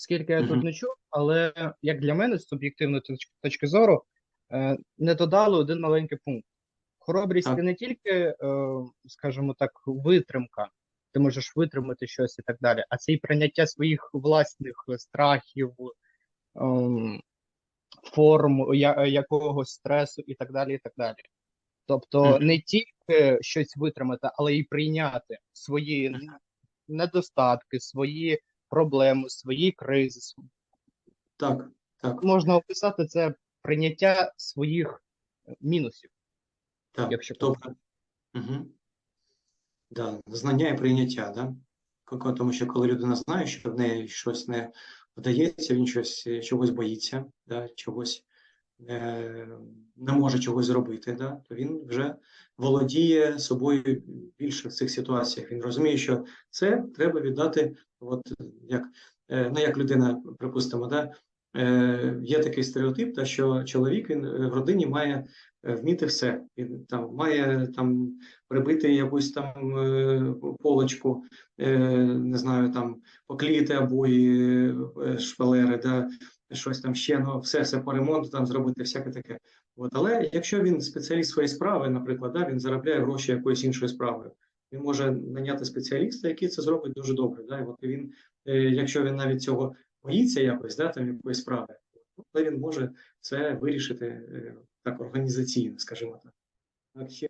скільки я тут не чув, але як для мене, з суб'єктивної точки зору, е, не додали один маленький пункт. Хоробрість це не тільки, е, скажімо так, витримка, ти можеш витримати щось і так далі, а це і прийняття своїх власних страхів, ем, форм якогось стресу і так далі, і так далі. Тобто не тільки щось витримати, але й прийняти свої недостатки, свої проблеми, свої кризи. Так, так, Можна описати це прийняття своїх мінусів, так. якщо Добре. Угу. Да, знання і прийняття, да? Тому що коли людина знає, що в неї щось не вдається, він щось, е, чогось боїться, да? чогось е, не може чогось зробити, да? то він вже володіє собою більше в цих ситуаціях. Він розуміє, що це треба віддати, от як, е, ну, як людина, припустимо, да? е, є такий стереотип, та, що чоловік він е, в родині має е, вміти все. Він там має там прибити якусь там е, полочку, е, не знаю, там поклеїти обої, е, шпалери, да, щось там ще, ну все, все по ремонту там зробити, всяке таке. От, але якщо він спеціаліст своєї справи, наприклад, да, він заробляє гроші якоюсь іншою справою. Він може наняти спеціаліста, який це зробить дуже добре. Да? І от він, е, якщо він навіть цього боїться якось, да, там якоїсь справи, то він може це вирішити е, так організаційно, скажімо так. Так, ще